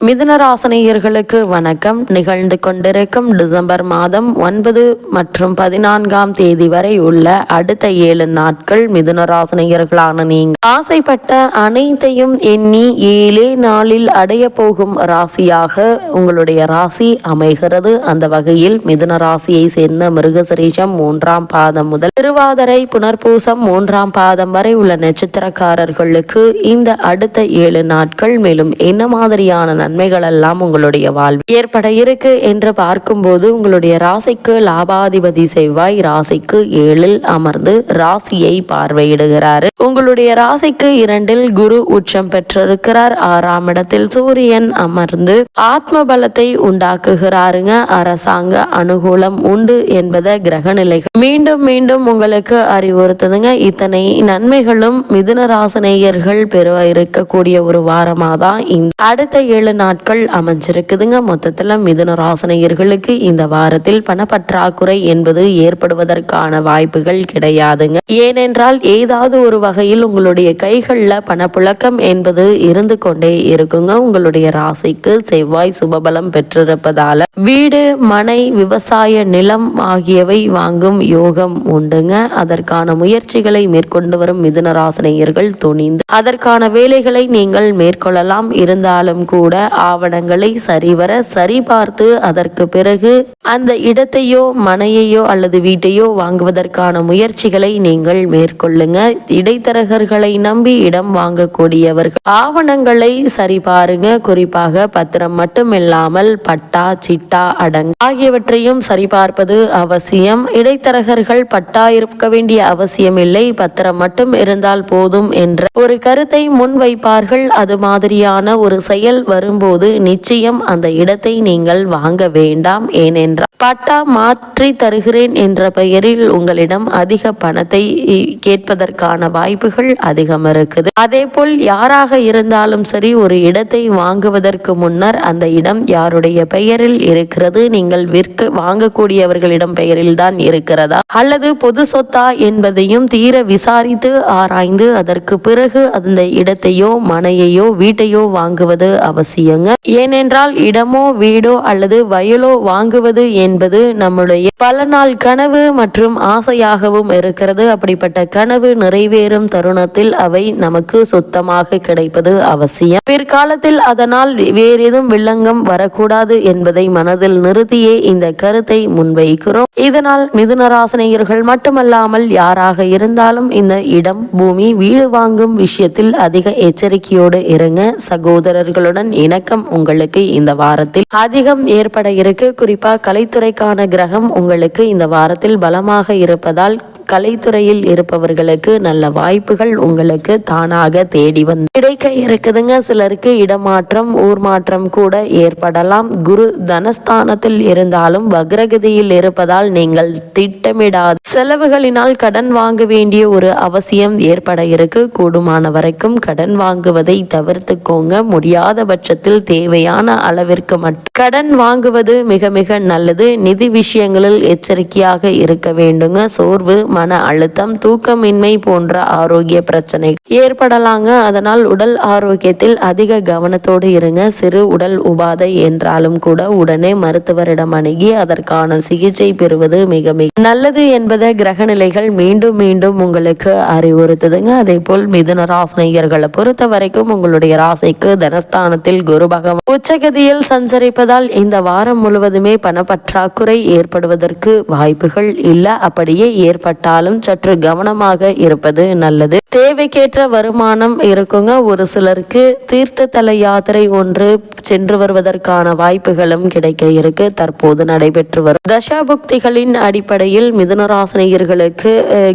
மிதுனராசனையர்களுக்கு வணக்கம். நிகழ்ந்து கொண்டிருக்கும் டிசம்பர் மாதம் ஒன்பது மற்றும் பதினான்காம் தேதி வரை உள்ள அடுத்த ஏழு நாட்கள் மிதுனராசனையர்களான நீங்கள் ஆசைப்பட்ட அனைத்தையும் எண்ணி ஏழே நாளில் அடைய போகும் ராசியாக உங்களுடைய ராசி அமைகிறது. அந்த வகையில் மிதுன ராசியை சேர்ந்த மிருகசரீஷம் மூன்றாம் பாதம் முதல் திருவாதிரை புனர்பூசம் மூன்றாம் பாதம் வரை உள்ள நட்சத்திரக்காரர்களுக்கு இந்த அடுத்த ஏழு நாட்கள் மேலும் என்ன மாதிரியான நன்மைகள் எல்லாம் உங்களுடைய வாழ்வில் ஏற்பட இருக்கு என்று பார்க்கும்போது உங்களுடைய ராசிக்கு லாபாதிபதி செவ்வாய் ராசிக்கு ஏழில் அமர்ந்து ராசியை பார்வையிடுகிறார். உங்களுடைய ராசிக்கு இரண்டில் குரு உச்சம் பெற்றிருக்கிறார். ஆறாம் இடத்தில் சூரியன் அமர்ந்து ஆத்ம பலத்தை உண்டாக்குகிறாருங்க. அரசாங்க அனுகூலம் உண்டு என்பதை கிரக நிலைகள் மீண்டும் மீண்டும் உங்களுக்கு அறிவுறுத்துதுங்க. இத்தனை நன்மைகளும் மிதுன ராசனேயர்கள் பெற இருக்கக்கூடிய ஒரு வாரமாக தான் இந்த அடுத்த ஏழு நாட்கள் அமைஞ்சிருக்குதுங்க. மொத்தத்தில் மிதுன ராசனையர்களுக்கு இந்த வாரத்தில் பணப்பற்றாக்குறை என்பது ஏற்படுவதற்கான வாய்ப்புகள் கிடையாதுங்க. ஏனென்றால் ஏதாவது ஒரு வகையில் உங்களுடைய கைகளில் பணப்புழக்கம் என்பது இருந்து கொண்டே இருக்குங்க. உங்களுடைய ராசிக்கு செவ்வாய் சுபபலம் பெற்றிருப்பதால வீடு மனை விவசாய நிலம் ஆகியவை வாங்கும் யோகம் உண்டுங்க. அதற்கான முயற்சிகளை மேற்கொண்டு வரும் மிதுன ராசனையர்கள் துணிந்து அதற்கான வேலைகளை நீங்கள் மேற்கொள்ளலாம். இருந்தாலும் கூட ஆவணங்களை சரிவர சரிபார்த்து அதற்கு பிறகு அந்த இடத்தையோ மனையையோ அல்லது வீட்டையோ வாங்குவதற்கான முயற்சிகளை நீங்கள் மேற்கொள்ளுங்க. இடைத்தரகர்களை நம்பி இடம் வாங்கக்கூடியவர்கள். ஆவணங்களை சரிபாருங்க. குறிப்பாக பத்திரம் மட்டுமில்லாமல் பட்டா சிட்டா அடங்கு ஆகியவற்றையும் சரிபார்ப்பது அவசியம். இடைத்தரகர்கள் பட்டா இருக்க வேண்டிய அவசியம் இல்லை பத்திரம் மட்டும் இருந்தால் போதும் என்ற ஒரு கருத்தை முன்வைப்பார்கள். அது மாதிரியான ஒரு செயல் வரும் வரும்போது நிச்சயம் அந்த இடத்தை நீங்கள் வாங்க வேண்டாம் ஏனென்றால் பட்டா மாற்றி தருகிறேன் என்ற பெயரில் உங்களிடம் அதிக பணத்தை கேட்பதற்கான வாய்ப்புகள் அதிகம் இருக்குது. அதே போல் யாராக இருந்தாலும் சரி ஒரு இடத்தை வாங்குவதற்கு முன்னர் அந்த இடம் யாருடைய பெயரில் இருக்கிறது? நீங்கள் விற்க வாங்கக்கூடியவர்களிடம் பெயரில் தான் இருக்கிறதா? அல்லது பொது சொத்தா என்பதையும் தீர விசாரித்து ஆராய்ந்து அதற்கு பிறகு அந்த இடத்தையோ மனையையோ வீட்டையோ வாங்குவது அவசியம். செய்யுங்க. ஏனென்றால் இடமோ வீடோ அல்லது வயலோ வாங்குவது என்பது நம்முடைய பல நாள் கனவு மற்றும் ஆசையாகவும் இருக்கிறது. அப்படிப்பட்ட கனவு நிறைவேறும் தருணத்தில் அவை நமக்கு சுத்தமாக கிடைப்பது அவசியம். பிற்காலத்தில் அதனால் வேறேதும் வில்லங்கம் வரக்கூடாது என்பதை மனதில் நிறுத்தியே இந்த கருத்தை முன்வைக்கிறோம். இதனால் மிதுனராசனையர்கள் மட்டுமல்லாமல் யாராக இருந்தாலும் இந்த இடம் பூமி வீடு வாங்கும் விஷயத்தில் அதிக எச்சரிக்கையோடு இருங்க. சகோதரர்களுடன் இணக்கம் உங்களுக்கு இந்த வாரத்தில் அதிகம் ஏற்பட இருக்கு. குறிப்பா கலைத்துறைக்கான கிரகம் உங்களுக்கு இந்த வாரத்தில் பலமாக இருப்பதால் கலைத்துறையில் இருப்பவர்களுக்கு நல்ல வாய்ப்புகள் உங்களுக்கு தானாக தேடி வந்து கிடைக்க இருக்குதுங்க. சிலருக்கு இடமாற்றம் ஊர் மாற்றம் கூட ஏற்படலாம். குரு தனஸ்தானத்தில் இருந்தாலும் வக்ரகதியில் இருப்பதால் நீங்கள் திட்டமிடாத செலவுகளினால் கடன் வாங்க வேண்டிய ஒரு அவசியம் ஏற்பட இருக்கு. கூடுமான வரைக்கும் கடன் வாங்குவதை தவிர்த்துக்கோங்க. முடியாத பட்சத்தில் தேவையான அளவிற்கு மட்டும் கடன் வாங்குவது மிக மிக நல்லது. நிதி விஷயங்களில் எச்சரிக்கையாக இருக்க வேண்டுங்க. சோர்வு மன அழுத்தம் தூக்கமின்மை போன்ற ஆரோக்கிய பிரச்சனை ஏற்படலாங்க. அதனால் உடல் ஆரோக்கியத்தில் அதிக கவனத்தோடு இருங்க. சிறு உடல் உபாதை என்றாலும் கூட உடனே மருத்துவரிடம் அணுகி அதற்கான சிகிச்சை பெறுவது மிக மிக நல்லது என்பதை கிரகநிலைகள் மீண்டும் மீண்டும் உங்களுக்கு அறிவுறுத்துதுங்க. அதே போல் மிதுன ராசினியர்களை பொறுத்த வரைக்கும் உங்களுடைய ராசிக்கு தனஸ்தானத்தில் குரு பகவான் உச்சகதியில் சஞ்சரிப்பதால் இந்த வாரம் முழுவதுமே பணப்பற்றாக்குறை ஏற்படுவதற்கு வாய்ப்புகள் இல்லை. அப்படியே ஏற்பட்டால் இருந்தாலும் சற்று கவனமாக இருப்பது நல்லது. தேவைக்கேற்ற வருமானம் இருக்குங்க. ஒரு சிலருக்கு தீர்த்த தல யாத்திரை ஒன்று சென்று வருவதற்கான வாய்ப்புகளும் கிடைக்க இருக்கு. தற்போது நடைபெற்று வரும். தசாபுக்திகளின் அடிப்படையில் மிதுனராசினியர்களுக்கு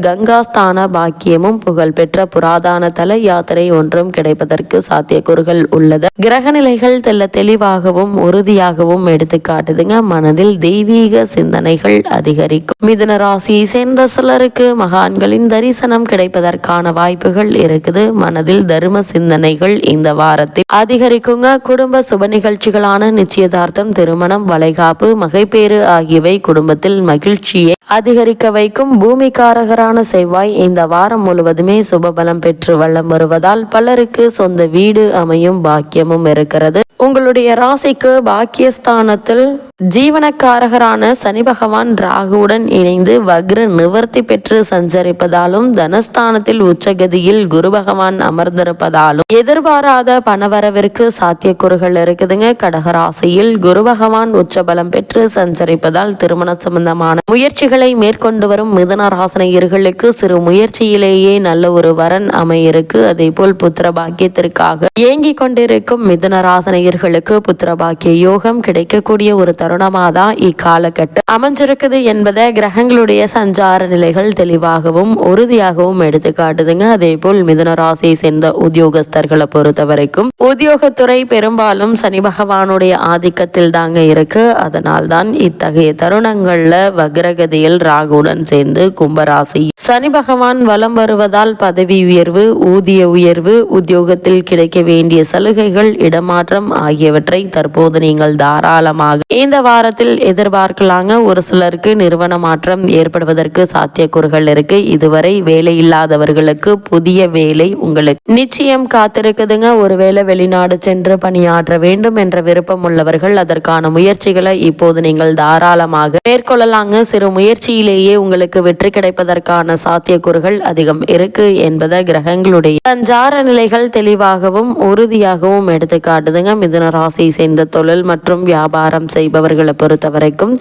கங்காஸ்தான பாக்கியமும் புகழ்பெற்ற புராதான தல யாத்திரை ஒன்றும் கிடைப்பதற்கு சாத்தியக்கூறுகள் உள்ளது. கிரகநிலைகள் தெல்ல தெளிவாகவும் உறுதியாகவும் எடுத்து காட்டுதுங்க மனதில் தெய்வீக சிந்தனைகள் அதிகரிக்கும். மிதுன ராசியை சேர்ந்த சிலர் உங்களுக்கு மகான்களின் தரிசனம் கிடைப்பதற்கான வாய்ப்புகள் இருக்குது. மனதில் தர்ம சிந்தனைகள் இந்த வாரத்தில் அதிகரிக்குங்க. குடும்ப சுப சுப நிகழ்ச்சிகளான நிச்சயதார்த்தம் திருமணம் வளைகாப்பு மகைப்பேறு ஆகியவை குடும்பத்தில் மகிழ்ச்சியை அதிகரிக்க வைக்கும். பூமிக்காரகரான செவ்வாய் இந்த வாரம் முழுவதுமே சுபபலம் பெற்று வள்ளம் வருவதால் பலருக்கு சொந்த வீடு அமையும் பாக்கியமும் இருக்கிறது. உங்களுடைய ராசிக்கு பாக்கியஸ்தானத்தில் ஜீவனக்காரகரான சனி பகவான் ராகுவுடன் இணைந்து வக்ர நிவர்த்தி பெற்று சஞ்சரிப்பதாலும் தனஸ்தானத்தில் உச்சகதியில் குரு பகவான் அமர்ந்திருப்பதாலும் எதிர்பாராத பணவரவிற்கு சாத்தியக்கூறுகள் இருக்குதுங்க. கடகராசியில் குரு பகவான் உச்சபலம் பெற்று சஞ்சரிப்பதால் திருமண சம்பந்தமான முயற்சிகளை மேற்கொண்டு வரும் மிதுன ராசனையர்களுக்கு சிறு முயற்சியிலேயே நல்ல ஒரு வரன் அமையிருக்கு. அதே போல் புத்திர பாக்கியத்திற்காக ஏங்கிக் கொண்டிருக்கும் மிதுன ராசனையர்களுக்கு புத்திர பாக்கிய யோகம் கிடைக்கக்கூடிய ஒரு தருணமாக தான் இக்காலகட்டம் அமைஞ்சிருக்குது என்பதை கிரகங்களுடைய சஞ்சார நிலைகள் தெளிவாகவும் உறுதியாகவும் எடுத்து காட்டுதுங்க. அதே போல் மிதுன ராசியை சேர்ந்த உத்தியோகஸ்தர்களை பொறுத்த வரைக்கும் உத்தியோகத்துறை பெரும்பாலும் சனி பகவானுடைய ஆதிக்கத்தில் தாங்க இருக்கு. அதனால் தான் இத்தகைய தருணங்கள்ல வக்ரகதியில் ராகுடன் சேர்ந்து கும்பராசி சனி பகவான் வலம் வருவதால் பதவி உயர்வு ஊதிய உயர்வு உத்தியோகத்தில் கிடைக்க வேண்டிய சலுகைகள் இடமாற்றம் ஆகியவற்றை தற்போது நீங்கள் தாராளமாக இந்த வாரத்தில் எதிர்பார்க்கலாங்க. ஒரு சிலருக்கு நிறுவன மாற்றம் ஏற்படுவதற்கு சாத்தியக்கூறுகள் இருக்கு. இதுவரை வேலை இல்லாதவர்களுக்கு புதிய வேலை உங்களுக்கு நிச்சயம் காத்திருக்குதுங்க. ஒருவேளை வெளிநாடு சென்று பணியாற்ற வேண்டும் என்ற விருப்பம் உள்ளவர்கள் அதற்கான முயற்சிகளை இப்போது நீங்கள் தாராளமாக மேற்கொள்ளலாங்க. சிறு முயற்சியிலேயே உங்களுக்கு வெற்றி கிடைப்பதற்கான சாத்தியக்கூறுகள் அதிகம் இருக்கு என்பதை கிரகங்களுடைய சஞ்சார நிலைகள் தெளிவாகவும் உறுதியாகவும் எடுத்து காட்டுதுங்க மிதுன ராசியை சேர்ந்த தொழில் மற்றும் வியாபாரம் செய்பவர் செய்பவர்களை பொறுத்த வரைக்கும்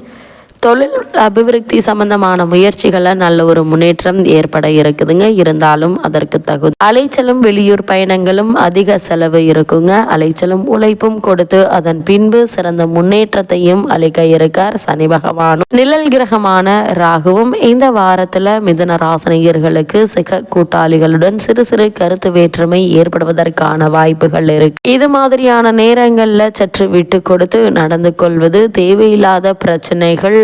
தொழில் அபிவிருத்தி சம்பந்தமான முயற்சிகளில் நல்ல ஒரு முன்னேற்றம் ஏற்பட இருக்குதுங்க. இருந்தாலும் அதற்கு தகுதி அலைச்சலும் வெளியூர் பயணங்களும் அதிக செலவு இருக்குங்க. அலைச்சலும் உழைப்பும் கொடுத்து அதன் பின்பு சிறந்த முன்னேற்றத்தையும் அளிக்க இருக்கார் சனி பகவானும் நிழல் கிரகமான ராகுவும் இந்த வாரத்துல மிதுன ராசனியர்களுக்கு சிக கூட்டாளிகளுடன் சிறு சிறு கருத்து வேற்றுமை ஏற்படுவதற்கான வாய்ப்புகள் இருக்கு. இது மாதிரியான நேரங்கள்ல சற்று விட்டு கொடுத்து நடந்து கொள்வது தேவையில்லாத பிரச்சனைகள்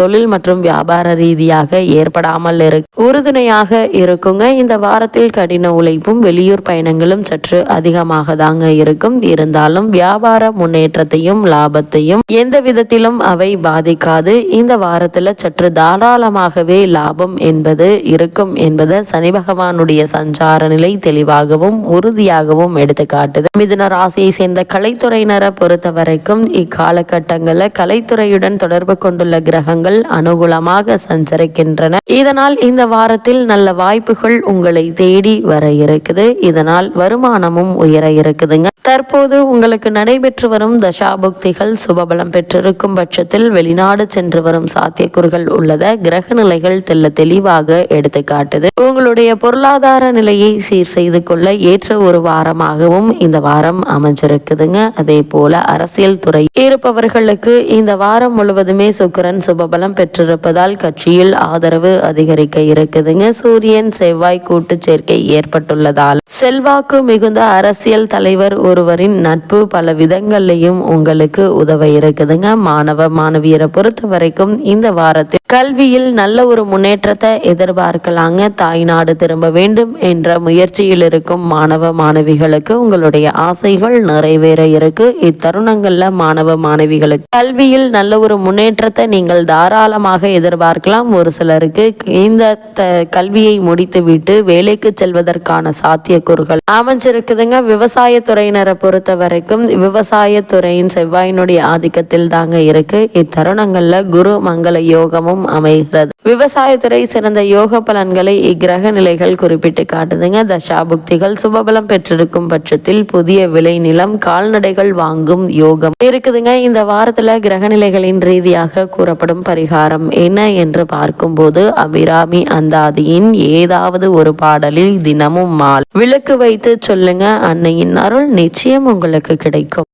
தொழில் மற்றும் வியாபார ரீதியாக ஏற்படாமல் இரு உறுதுணையாக இருக்குங்க. இந்த வாரத்தில் கடின உழைப்பும் வெளியூர் பயணங்களும் சற்று அதிகமாக தாங்க இருக்கும். இருந்தாலும் வியாபார முன்னேற்றத்தையும் லாபத்தையும் எந்த விதத்திலும் அவை பாதிக்காது. இந்த வாரத்தில் சற்று தாராளமாகவே லாபம் என்பது இருக்கும் என்பதை சனி பகவானுடைய சஞ்சார நிலை தெளிவாகவும் உறுதியாகவும் எடுத்து காட்டுது மிதுன ராசியை சேர்ந்த கலைத்துறையினரை பொறுத்த வரைக்கும் இக்காலகட்டங்களில் கலைத்துறையுடன் தொடர்பு கொண்டுள்ள கிரகங்கள் அனுகூலமாக சஞ்சரிக்கின்றன. இதனால் இந்த வாரத்தில் நல்ல வாய்ப்புகள் உங்களை தேடி வர இருக்குது. இதனால் வருமானமும் உயர இருக்குதுங்க. தற்போது உங்களுக்கு நடைபெற்று வரும் தசாபுக்திகள் சுபபலம் பெற்றிருக்கும் பட்சத்தில் வெளிநாடு சென்று வரும் சாத்தியக்கூறுகள் உள்ளத கிரக நிலைகள் தெல்ல தெளிவாக எடுத்து காட்டுது உங்களுடைய பொருளாதார நிலையை சீர் செய்து கொள்ள ஏற்ற ஒரு வாரமாகவும் இந்த வாரம் அமைஞ்சிருக்குதுங்க. அதே போல அரசியல் துறை இருப்பவர்களுக்கு இந்த வாரம் முழுவதுமே சுக்கரன் சுபபலம் பெற்றிருப்பதால் கட்சியில் ஆதரவு அதிகரிக்க இருக்குதுங்க. சூரியன் செவ்வாய் கூட்டு சேர்க்கை ஏற்பட்டுள்ளதால். செல்வாக்கு மிகுந்த அரசியல் தலைவர் ஒருவரின் நட்பு பல விதங்கள்லையும் உங்களுக்கு உதவ இருக்குதுங்க. மாணவ மாணவியரை பொறுத்த வரைக்கும் இந்த வாரத்தில் கல்வியில் நல்ல ஒரு முன்னேற்றத்தை எதிர்பார்க்கலாங்க. தாய்நாடு திரும்ப வேண்டும் என்ற முயற்சியில் இருக்கும் மாணவ மாணவிகளுக்கு உங்களுடைய ஆசைகள் நிறைவேற இருக்கு. இத்தருணங்கள்ல மாணவ மாணவிகளுக்கு கல்வியில் நல்ல ஒரு முன்னேற்றத்தை நீங்கள் தாராளமாக எதிர்பார்க்கலாம். ஒரு சிலருக்கு இந்த கல்வியை முடித்துவிட்டு வேலைக்கு செல்வதற்கான சாத்தியக்கூறுகள் அமைஞ்சிருக்குதுங்க. விவசாயத்துறையினரை பொறுத்த வரைக்கும் விவசாயத்துறையின் செவ்வாயினுடைய ஆதிக்கத்தில் தாங்க இருக்கு. இத்தருணங்கள்ல குரு மங்கள யோகமும் அமைகிறது. விவசாயத்துறை சிறந்த யோக பலன்களை இக்கிரக நிலைகள் குறிப்பிட்டு காட்டுதுங்க. தசாபுக்திகள் சுபபலம் பெற்றிருக்கும் பட்சத்தில் புதிய விளை நிலம் கால்நடைகள் வாங்கும் யோகம் இருக்குதுங்க. இந்த வாரத்துல கிரக நிலைகளின் ரீதியாக கூறப்படும் பரிகாரம் என்ன என்று பார்க்கும்போது அபிராமி அந்தாதியின் ஏதாவது ஒரு பாடலில் தினமும் மால் விளக்கு வைத்து சொல்லுங்க அன்னையின் அருள் நிச்சயம் உங்களுக்கு கிடைக்கும்.